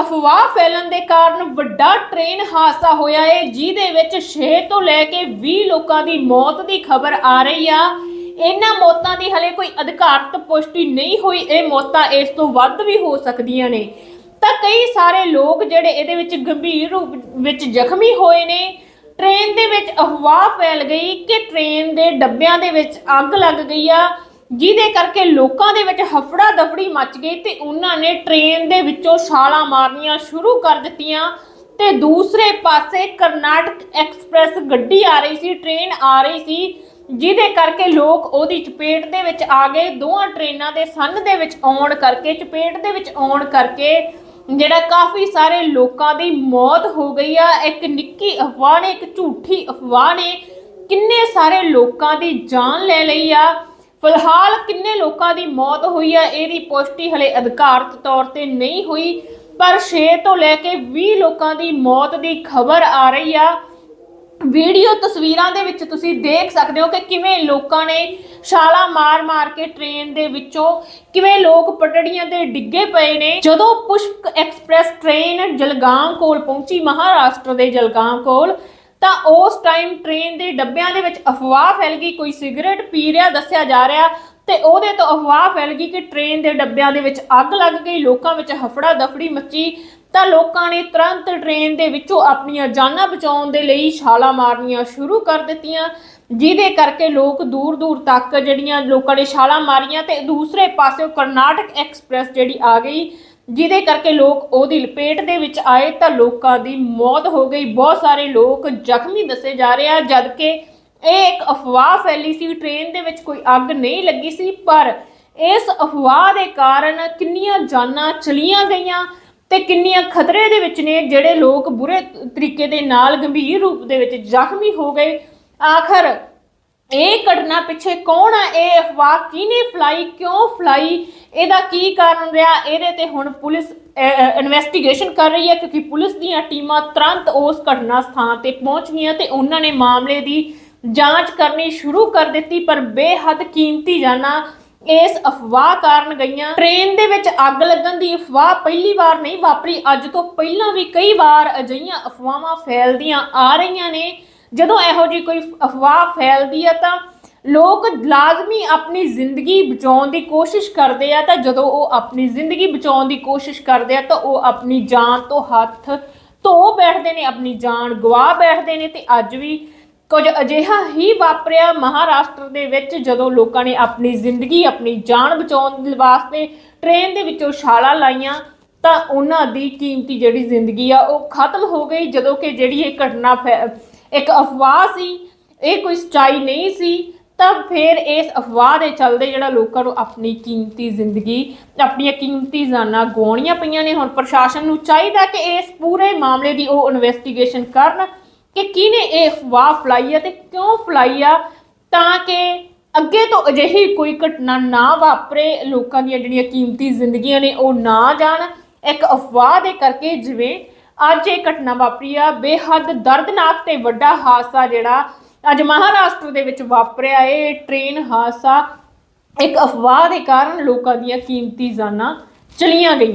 ਅਫਵਾਹ ਫੈਲਣ ਦੇ ਕਾਰਨ ਵੱਡਾ ਟ੍ਰੇਨ ਹਾਦਸਾ ਹੋਇਆ ਹੈ ਜਿਹਦੇ ਵਿੱਚ 6 ਤੋਂ ਲੈ ਕੇ 20 ਲੋਕਾਂ ਦੀ ਮੌਤ ਦੀ ਖਬਰ ਆ ਰਹੀ ਆ। ਇਹਨਾਂ ਮੌਤਾਂ ਦੀ ਹਲੇ ਕੋਈ ਅਧਿਕਾਰਤ ਪੁਸ਼ਟੀ ਨਹੀਂ ਹੋਈ। ਇਹ ਮੌਤਾਂ ਇਸ ਤੋਂ ਵੱਧ ਵੀ ਹੋ ਸਕਦੀਆਂ ਨੇ। ਤਾਂ ਕਈ ਸਾਰੇ ਲੋਕ ਜਿਹੜੇ ਇਹਦੇ ਵਿੱਚ ਗੰਭੀਰ ਰੂਪ ਵਿੱਚ ਜ਼ਖਮੀ ਹੋਏ ਨੇ। ਟ੍ਰੇਨ ਦੇ ਵਿੱਚ ਅਫਵਾਹ ਫੈਲ ਗਈ ਕਿ ਟ੍ਰੇਨ ਦੇ ਡੱਬਿਆਂ ਦੇ ਵਿੱਚ ਅੱਗ ਲੱਗ ਗਈ ਆ। ਜਿਹਦੇ ਕਰਕੇ ਲੋਕਾਂ ਦੇ ਵਿੱਚ ਹਫੜਾ ਦਫੜੀ ਮਚ ਗਈ ਤੇ ਉਹਨਾਂ ਨੇ ਟ੍ਰੇਨ ਦੇ ਵਿੱਚੋਂ ਛਾਲਾਂ ਮਾਰਨੀਆਂ ਸ਼ੁਰੂ ਕਰ ਦਿੱਤੀਆਂ। ਤੇ ਦੂਸਰੇ ਪਾਸੇ ਕਰਨਾਟਕ ਐਕਸਪ੍ਰੈਸ ਗੱਡੀ ਆ ਰਹੀ ਸੀ ਟ੍ਰੇਨ ਆ ਰਹੀ ਸੀ, ਜਿਹਦੇ ਕਰਕੇ ਲੋਕ ਉਹਦੀ ਚਪੇਟ ਦੇ ਵਿੱਚ ਆ ਗਏ। ਦੋਹਾਂ ਟ੍ਰੇਨਾਂ ਦੇ ਸੰਨ ਦੇ ਵਿੱਚ ਆਉਣ ਕਰਕੇ, ਚਪੇਟ ਦੇ ਵਿੱਚ ਆਉਣ ਕਰਕੇ ਜਿਹੜਾ ਕਾਫੀ ਸਾਰੇ ਲੋਕਾਂ ਦੀ ਮੌਤ ਹੋ ਗਈ ਆ। ਇੱਕ ਨਿੱਕੀ ਅਫਵਾਹ ਨੇ, ਇੱਕ ਝੂਠੀ ਅਫਵਾਹ ਨੇ ਕਿੰਨੇ ਸਾਰੇ ਲੋਕਾਂ ਦੀ ਜਾਨ ਲੈ ਲਈ ਆ। ਫਿਲਹਾਲ ਕਿੰਨੇ ਲੋਕਾਂ ਦੀ ਮੌਤ ਹੋਈ ਹੈ ਇਹਦੀ ਪੁਸ਼ਟੀ ਹਲੇ ਅਧਿਕਾਰਤ ਤੌਰ ਤੇ ਨਹੀਂ ਹੋਈ, ਪਰ 6 ਤੋਂ ਲੈ ਕੇ 20 ਲੋਕਾਂ ਦੀ ਮੌਤ ਦੀ ਖਬਰ ਆ ਰਹੀ ਆ। ਵੀਡੀਓ ਤਸਵੀਰਾਂ ਦੇ ਵਿੱਚ ਤੁਸੀਂ ਦੇਖ ਸਕਦੇ ਹੋ ਕਿ ਕਿਵੇਂ ਲੋਕਾਂ ਨੇ ਛਾਲਾਂ ਮਾਰ-ਮਾਰ ਕੇ ਟ੍ਰੇਨ ਦੇ ਵਿੱਚੋਂ ਕਿਵੇਂ ਲੋਕ ਪਟੜੀਆਂ ਤੇ ਡਿੱਗੇ ਪਏ ਨੇ। ਜਦੋਂ ਪੁਸ਼ਪ ਐਕਸਪ੍ਰੈਸ ਟ੍ਰੇਨ ਜਲਗਾਮ ਕੋਲ ਪਹੁੰਚੀ, ਮਹਾਰਾਸ਼ਟਰ ਦੇ ਜਲਗਾਮ ਕੋਲ ਤਾਂ ਉਸ ਟਾਈਮ ਟ੍ਰੇਨ ਦੇ ਡੱਬਿਆਂ ਦੇ ਵਿੱਚ ਅਫਵਾਹ ਫੈਲ ਗਈ, ਕੋਈ ਸਿਗਰਟ ਪੀ ਰਿਹਾ, ਦੱਸਿਆ ਜਾ ਰਿਹਾ ਤੇ ਉਹਦੇ ਤੋਂ ਅਫਵਾਹ ਫੈਲ ਗਈ ਕਿ ਟ੍ਰੇਨ ਦੇ ਡੱਬਿਆਂ ਦੇ ਵਿੱਚ ਅੱਗ ਲੱਗ ਗਈ, ਲੋਕਾਂ ਵਿੱਚ ਹਫੜਾ ਦਫੜੀ ਮੱਚੀ ਤਾਂ ਲੋਕਾਂ ਨੇ ਤੁਰੰਤ ਟ੍ਰੇਨ ਦੇ ਵਿੱਚੋਂ ਆਪਣੀਆਂ ਜਾਨਾਂ ਬਚਾਉਣ ਦੇ ਲਈ ਛਾਲਾਂ ਮਾਰਨੀਆਂ ਸ਼ੁਰੂ ਕਰ ਦਿੱਤੀਆਂ, ਜਿਹਦੇ ਕਰਕੇ ਲੋਕ ਦੂਰ ਦੂਰ ਤੱਕ ਜਿਹੜੀਆਂ ਲੋਕਾਂ ਨੇ ਛਾਲਾਂ ਮਾਰੀਆਂ ਤੇ ਦੂਸਰੇ ਪਾਸੇ ਕਰਨਾਟਕ ਐਕਸਪ੍ਰੈਸ ਜਿਹੜੀ ਆ ਗਈ ਜਿਹਦੇ ਕਰਕੇ ਲੋਕ ਉਹਦੀ ਲਪੇਟ ਦੇ ਵਿੱਚ ਆਏ ਤਾਂ ਲੋਕਾਂ ਦੀ ਮੌਤ ਹੋ ਗਈ। ਬਹੁਤ ਸਾਰੇ ਲੋਕ ਜ਼ਖਮੀ ਦੱਸੇ ਜਾ ਰਹੇ ਆ, ਜਦਕਿ ਇਹ ਇੱਕ ਅਫਵਾਹ ਫੈਲੀ ਸੀ ਟ੍ਰੇਨ ਦੇ ਵਿੱਚ ਕੋਈ ਅੱਗ ਨਹੀਂ ਲੱਗੀ ਸੀ, ਪਰ ਇਸ ਅਫਵਾਹ ਦੇ ਕਾਰਨ ਕਿੰਨੀਆਂ ਜਾਨਾਂ ਚਲੀਆਂ ਗਈਆਂ ਤੇ ਕਿੰਨੀਆਂ ਖਤਰੇ ਦੇ ਵਿੱਚ ਨੇ, ਜਿਹੜੇ ਲੋਕ ਬੁਰੇ ਤਰੀਕੇ ਦੇ ਨਾਲ ਗੰਭੀਰ ਰੂਪ ਦੇ ਵਿੱਚ ਜ਼ਖਮੀ ਹੋ ਗਏ। ਆਖਰ ਇਹ ਘਟਨਾ ਪਿੱਛੇ ਕੌਣ ਆ? ਇਹ ਅਫਵਾਹ ਕਿਹਨੇ ਫਲਾਈ? ਕਿਉਂ ਫਲਾਈ? ਇਹਦਾ ਕੀ ਕਾਰਨ ਰਿਹਾ? ਇਹਦੇ ਤੇ ਹੁਣ ਪੁਲਿਸ ਇਨਵੈਸਟੀਗੇਸ਼ਨ ਕਰ ਰਹੀ ਹੈ ਕਿਉਂਕਿ ਪੁਲਿਸ ਦੀਆਂ ਟੀਮਾਂ ਤੁਰੰਤ ਉਸ ਘਟਨਾ ਸਥਾਨ ਤੇ ਪਹੁੰਚ ਗਈਆਂ ਤੇ ਉਹਨਾਂ ਨੇ ਮਾਮਲੇ ਦੀ ਜਾਂਚ ਕਰਨੀ ਸ਼ੁਰੂ ਕਰ ਦਿੱਤੀ, ਪਰ ਬੇਹੱਦ ਕੀਮਤੀ ਜਾਨਾਂ ਇਸ ਅਫਵਾਹ ਕਾਰਨ ਗਈਆਂ। ਟ੍ਰੇਨ ਦੇ ਵਿੱਚ ਅੱਗ ਲੱਗਣ ਦੀ ਅਫਵਾਹ ਪਹਿਲੀ ਵਾਰ ਨਹੀਂ ਵਾਪਰੀ। ਅੱਜ ਤੋਂ ਪਹਿਲਾਂ ਵੀ ਕਈ ਵਾਰ ਅਜਿਹੀਆਂ ਅਫਵਾਹਾਂ ਫੈਲਦੀਆਂ ਆ ਰਹੀਆਂ ਨੇ। ਜਦੋਂ ਇਹੋ ਜੀ ਕੋਈ ਅਫਵਾਹ ਫੈਲਦੀ ਆ ਤਾਂ ਲੋਕ ਲਾਜ਼ਮੀ ਆਪਣੀ ਜ਼ਿੰਦਗੀ ਬਚਾਉਣ ਦੀ ਕੋਸ਼ਿਸ਼ ਕਰਦੇ ਆ, ਤਾਂ ਜਦੋਂ ਉਹ ਆਪਣੀ ਜ਼ਿੰਦਗੀ ਬਚਾਉਣ ਦੀ ਕੋਸ਼ਿਸ਼ ਕਰਦੇ ਆ, ਤਾਂ ਉਹ ਆਪਣੀ ਜਾਨ ਤੋਂ ਹੱਥ ਧੋ ਬੈਠਦੇ ਨੇ, ਆਪਣੀ ਜਾਨ ਗਵਾ ਬੈਠਦੇ ਨੇ, ਤੇ ਅੱਜ ਵੀ ਕੁਝ ਅਜਿਹਾ ਹੀ ਵਾਪਰਿਆ ਮਹਾਰਾਸ਼ਟਰ ਦੇ ਵਿੱਚ, ਜਦੋਂ ਲੋਕਾਂ ਨੇ ਆਪਣੀ ਜ਼ਿੰਦਗੀ, ਆਪਣੀ ਜਾਨ ਬਚਾਉਣ ਵਾਸਤੇ ਟ੍ਰੇਨ ਦੇ ਵਿੱਚੋਂ ਛਾਲਾਂ ਲਾਈਆਂ, ਤਾਂ ਉਹਨਾਂ ਦੀ ਕੀਮਤੀ ਜਿਹੜੀ ਜ਼ਿੰਦਗੀ ਆ, ਉਹ ਖਤਮ ਹੋ ਗਈ, ਜਦੋਂ ਕਿ ਜਿਹੜੀ ਇਹ ਘਟਨਾ ਫੈ- ਇੱਕ ਅਫਵਾਹ ਸੀ, ਇਹ ਕੋਈ ਸਚਾਈ ਨਹੀਂ ਸੀ, ਤਾਂ ਫਿਰ ਇਸ ਅਫਵਾਹ ਦੇ ਚੱਲਦੇ ਜਿਹੜਾ ਲੋਕਾਂ ਨੂੰ ਆਪਣੀ ਕੀਮਤੀ ਜ਼ਿੰਦਗੀ, ਆਪਣੀਆਂ ਕੀਮਤੀ ਜਾਨਾਂ ਗਵਾਉਣੀਆਂ ਪਈਆਂ ਨੇ। ਹੁਣ ਪ੍ਰਸ਼ਾਸਨ ਨੂੰ ਚਾਹੀਦਾ ਕਿ ਇਸ ਪੂਰੇ ਮਾਮਲੇ ਦੀ ਉਹ ਇਨਵੈਸਟੀਗੇਸ਼ਨ ਕਰਨ ਕਿ ਕਿਹਨੇ ਇਹ ਅਫਵਾਹ ਫਲਾਈ ਆ ਤੇ ਕਿਉਂ ਫਲਾਈ ਆ, ਤਾਂ ਕਿ ਅੱਗੇ ਤੋਂ ਅਜਿਹੀ ਕੋਈ ਘਟਨਾ ਨਾ ਵਾਪਰੇ, ਲੋਕਾਂ ਦੀਆਂ ਜਿਹੜੀਆਂ ਕੀਮਤੀ ਜ਼ਿੰਦਗੀਆਂ ਨੇ ਉਹ ਨਾ ਜਾਣ। ਇੱਕ ਅਫਵਾਹ ਦੇ ਕਰਕੇ ਜਿਵੇਂ ਅੱਜ ਇਹ ਘਟਨਾ ਵਾਪਰੀ ਆ। ਬੇਹੱਦ ਦਰਦਨਾਕ ਤੇ ਵੱਡਾ ਹਾਦਸਾ ਜਿਹੜਾ ਅੱਜ ਮਹਾਰਾਸ਼ਟਰ ਦੇ ਵਿੱਚ ਵਾਪਰਿਆ। ਇਹ ਟ੍ਰੇਨ ਹਾਦਸਾ ਇੱਕ ਅਫਵਾਹ ਦੇ ਕਾਰਨ ਲੋਕਾਂ ਦੀਆਂ ਕੀਮਤੀ ਜਾਨਾਂ ਚਲੀਆਂ ਗਈਆਂ।